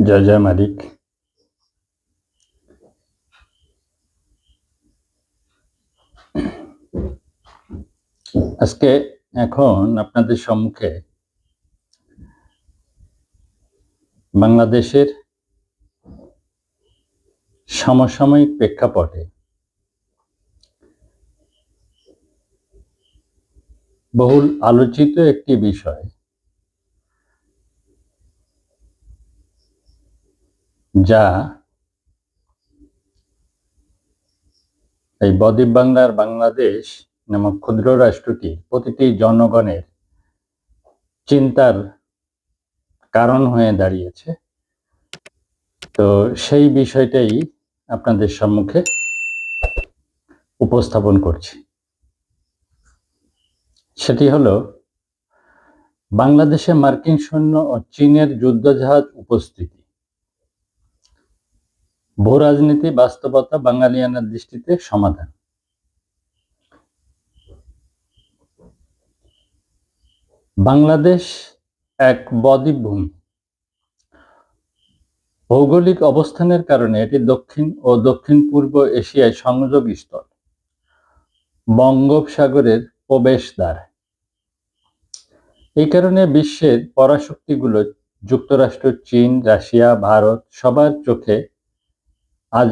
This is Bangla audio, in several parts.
জয় জয় মালিক। আজকে এখন আপনাদের সম্মুখে বাংলাদেশের সমসাময়িক প্রেক্ষাপটে বহুল আলোচিত একটি বিষয় যা এই বদ্বীপ বাংলার বাংলাদেশ নামক ক্ষুদ্র রাষ্ট্রটি প্রতিটি জনগণের চিন্তার কারণ হয়ে দাঁড়িয়েছে। তো সেই বিষয়টাই আপনাদের সম্মুখে উপস্থাপন করছি। সেটি হলো, বাংলাদেশে মার্কিন সৈন্য ও চীনের যুদ্ধজাহাজ উপস্থিতি। ভূ রাজনীতি, বাস্তবতা, বাঙালিয়ানার দৃষ্টিতে সমাধান। বাংলাদেশ এক বদ্বীপ ভূমি। ভৌগোলিক অবস্থানের কারণে এটি দক্ষিণ ও দক্ষিণ পূর্ব এশিয়ায় সংযোগ স্থল। বঙ্গোপসাগরের প্রবেশদ্বার। এই কারণে বিশ্বের পরাশক্তিগুলো যুক্তরাষ্ট্র, চীন, রাশিয়া, ভারত সবার চোখে আজ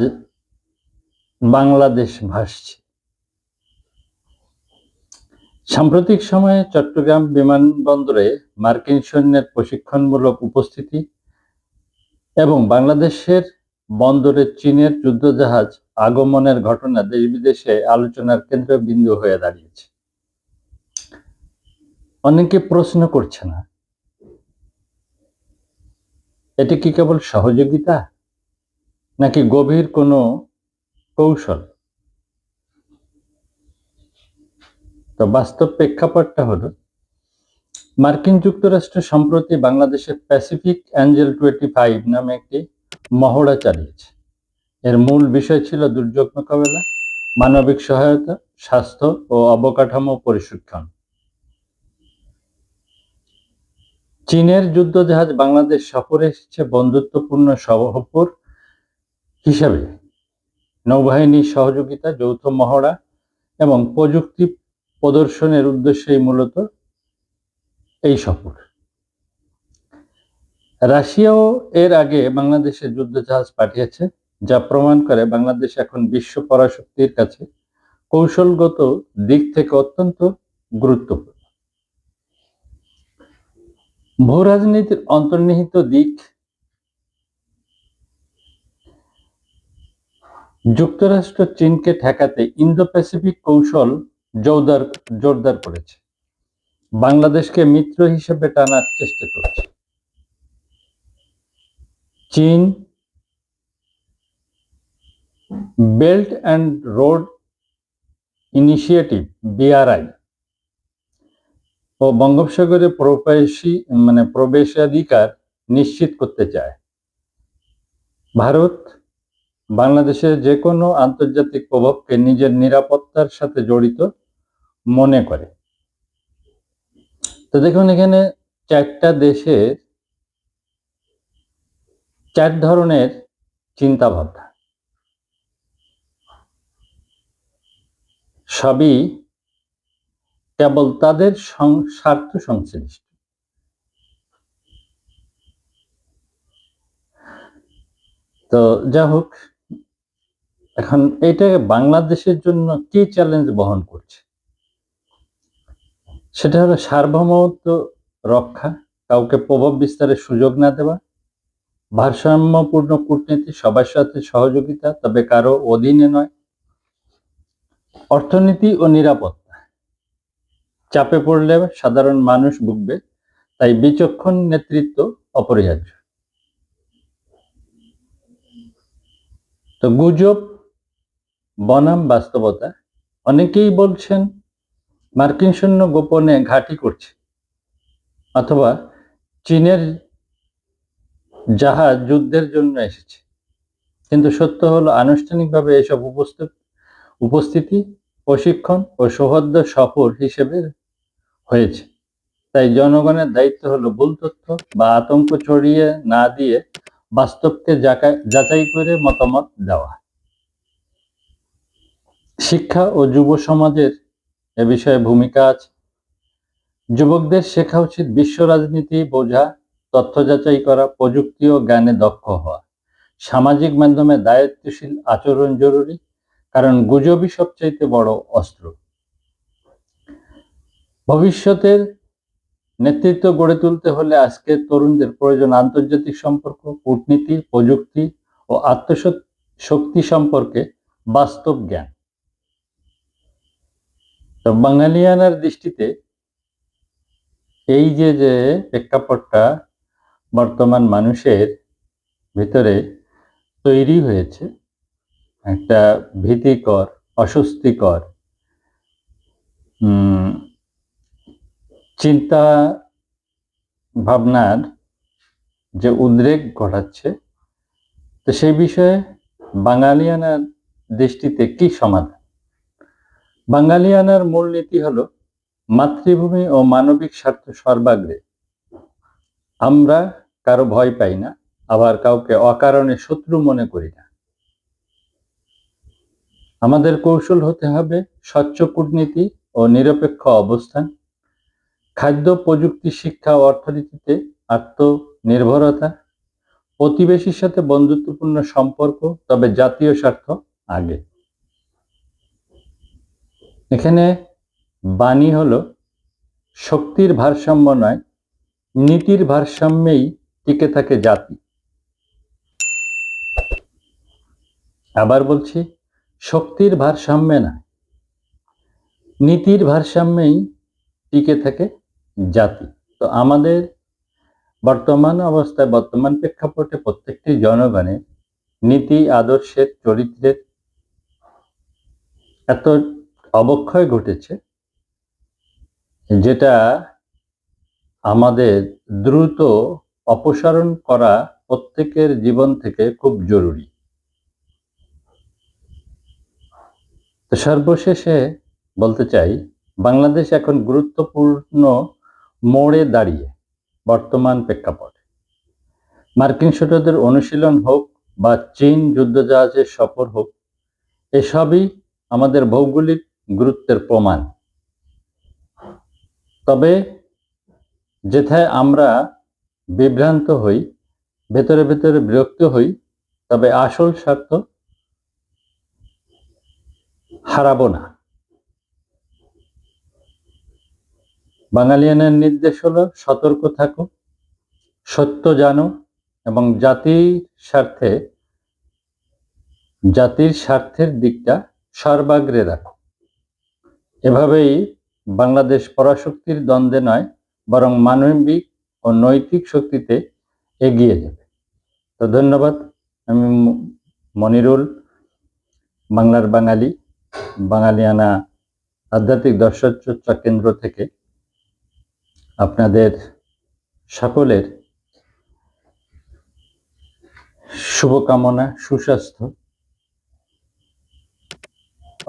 বাংলাদেশ ভাসছে। সাম্প্রতিক সময়ে চট্টগ্রাম বিমানবন্দরে মার্কিন সৈন্যের প্রশিক্ষণমূলক উপস্থিতি এবং বাংলাদেশের বন্দরে চীনের যুদ্ধজাহাজ আগমনের ঘটনা দেশ বিদেশে আলোচনার কেন্দ্রবিন্দু হয়ে দাঁড়িয়েছে। অনেকে প্রশ্ন করছে না, এটি কি কেবল সহযোগিতা? নাকি গভীর কোনো কৌশল? তো বাস্তব প্রেক্ষাপটটা হলো, মার্কিন যুক্তরাষ্ট্র সম্প্রতি বাংলাদেশের প্যাসিফিক অ্যাঞ্জেল টোয়েন্টি ফাইভ নামে একটি মহড়া চালিয়েছে। এর মূল বিষয় ছিল দুর্যোগ মোকাবেলা, মানবিক সহায়তা, স্বাস্থ্য ও অবকাঠামো পরিশিক্ষণ চীনের যুদ্ধজাহাজ বাংলাদেশ সফরে এসেছে বন্ধুত্বপূর্ণ সহপর হিসাবে নৌবাহিনীর সহযোগিতা, যৌথ মহড়া এবং প্রযুক্তি প্রদর্শনের উদ্দেশ্যেই মূলত এই সফর। রাশিয়াও এর আগে বাংলাদেশে যুদ্ধজাহাজ পাঠিয়েছে, যা প্রমাণ করে বাংলাদেশ এখন বিশ্ব পরাশক্তির কাছে কৌশলগত দিক থেকে অত্যন্ত গুরুত্বপূর্ণ। ভূ রাজনীতির অন্তর্নিহিত দিক যুক্তরাষ্ট্র চীনকে ঠেকাতে ইন্দো প্যাসিফিক কৌশল জোরদার জোরদার করেছে। বাংলাদেশকে মিত্র হিসেবে টানার চেষ্টা করছে। চীন belt and road initiative, BRI, ও বঙ্গোপসাগরে প্রবেশী মানে প্রবেশাধিকার নিশ্চিত করতে চায়। ভারত বাংলাদেশের যে কোনো আন্তর্জাতিক প্রভাবকে নিজের নিরাপত্তার সাথে জড়িত মনে করে। তো দেখুন এখানে চারটা দেশের চার ধরনের চিন্তা ভাবনা সবই কেবল তাদের স্বার্থ সংশ্লিষ্ট। তো যা হোক এখন এটা বাংলাদেশের জন্য কি চ্যালেঞ্জ বহন করছে? সেটা হলো সার্বভৌমত্ব রক্ষা, কাউকে প্রভাব বিস্তারের সুযোগ না দেওয়া, ভারসাম্যপূর্ণ কূটনীতি, সবার সাথে সহযোগিতা, তবে কারও অধীনে নয়, অর্থনীতি ও নিরাপত্তা। চাপে পড়লে সাধারণ মানুষ ভুগবে, তাই বিচক্ষণ নেতৃত্ব অপরিহার্য। তো গুজব বনাম বাস্তবতা। অনেকেই বলছেন, মার্কিন সৈন্য গোপনে ঘাঁটি করছে, অথবা চীনের জাহাজ যুদ্ধের জন্য এসেছে। কিন্তু সত্য হলো, আনুষ্ঠানিকভাবে এসব উপস্থিত উপস্থিতি প্রশিক্ষণ ও সৌহার্দ্য সফর হিসেবে হয়েছে। তাই জনগণের দায়িত্ব হলো ভুল তথ্য বা আতঙ্ক ছড়িয়ে না দিয়ে বাস্তবকে যাচাই করে মতামত দেওয়া। শিক্ষা ও যুব সমাজের এ বিষয়ে ভূমিকা আছে। যুবকদের শেখা উচিত বিশ্ব রাজনীতি বোঝা, তথ্য যাচাই করা, প্রযুক্তি ও জ্ঞানে দক্ষ হওয়া। সামাজিক মাধ্যমে দায়িত্বশীল আচরণ জরুরি, কারণ গুজবই সবচাইতে বড় অস্ত্র। ভবিষ্যতের নেতৃত্ব গড়ে তুলতে হলে আজকে তরুণদের প্রয়োজন আন্তর্জাতিক সম্পর্ক, কূটনীতি, প্রযুক্তি ও আত্মশক্তি সম্পর্কে বাস্তব জ্ঞান। তো বাঙালিয়ানার দৃষ্টিতে এই যে যে প্রেক্ষাপটটা বর্তমান মানুষের ভিতরে তৈরি হয়েছে, একটা ভীতিকর, অস্বস্তিকর চিন্তা ভাবনার যে উদ্রেক ঘটাচ্ছে, তো সেই বিষয়ে বাঙালিয়ানার দৃষ্টিতে কি সমাধান? বাঙালিয়ানার মূলনীতি হলো মাতৃভূমি ও মানবিক স্বার্থ সর্বাগ্রে। আমরা কারও ভয় পাই না, আবার কাউকে অকারণে শত্রু মনে করি না। আমাদের কৌশল হতে হবে স্বচ্ছ কূটনীতি ও নিরপেক্ষ অবস্থান। খাদ্য, প্রযুক্তি, শিক্ষা ও অর্থনীতিতে আত্মনির্ভরতা, প্রতিবেশীর সাথে বন্ধুত্বপূর্ণ সম্পর্ক, তবে জাতীয় স্বার্থ আগে। এখানে বাণী হলো শক্তির ভারসাম্য নয়, নীতির ভারসাম্যেই টিকে থাকে জাতি। আবার বলছি, শক্তির ভারসাম্যে না, নীতির ভারসাম্যেই টিকে থাকে জাতি। তো আমাদের বর্তমান অবস্থায়, বর্তমান প্রেক্ষাপটে প্রত্যেকটি জনগণের নীতি, আদর্শের, চরিত্রের এত অবক্ষয় ঘটেছে, যেটা আমাদের দ্রুত অপসারণ করা প্রত্যেকের জীবন থেকে খুব জরুরি। সর্বশেষে বলতে চাই, বাংলাদেশ এখন গুরুত্বপূর্ণ মোড়ে দাঁড়িয়ে বর্তমান প্রেক্ষাপটে। মার্কিন ছোটদের অনুশীলন হোক বা চীন যুদ্ধজাহাজের সফর হোক, এসবই আমাদের ভৌগোলিক গুরুত্বের প্রমাণ। তবে যেথায় আমরা বিভ্রান্ত হই, ভেতরে ভেতরে বিরক্ত হই, তবে আসল স্বার্থ হারাবো না। বাঙালিয়ানের নির্দেশ হলো, সতর্ক থাকো, সত্য জানো এবং জাতির স্বার্থে, জাতির স্বার্থের দিকটা সর্বাগ্রে রাখো। এভাবেই বাংলাদেশ পরাশক্তির দ্বন্দ্বে নয়, বরং মানবিক ও নৈতিক শক্তিতে এগিয়ে যাবে। তো ধন্যবাদ, আমি মনিরুল, বাংলার বাঙালি, বাঙালিয়ানা আধ্যাত্মিক দর্শন চর্চা কেন্দ্র থেকে আপনাদের সকলের শুভকামনা, সুস্বাস্থ্য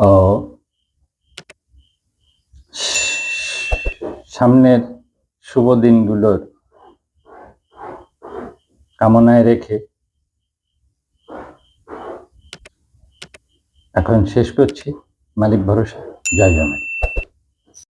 ও সামনের শুভ দিনগুলোর কামনায় রেখে এখন শেষ করছি। মালিক ভরসা। জয় জয়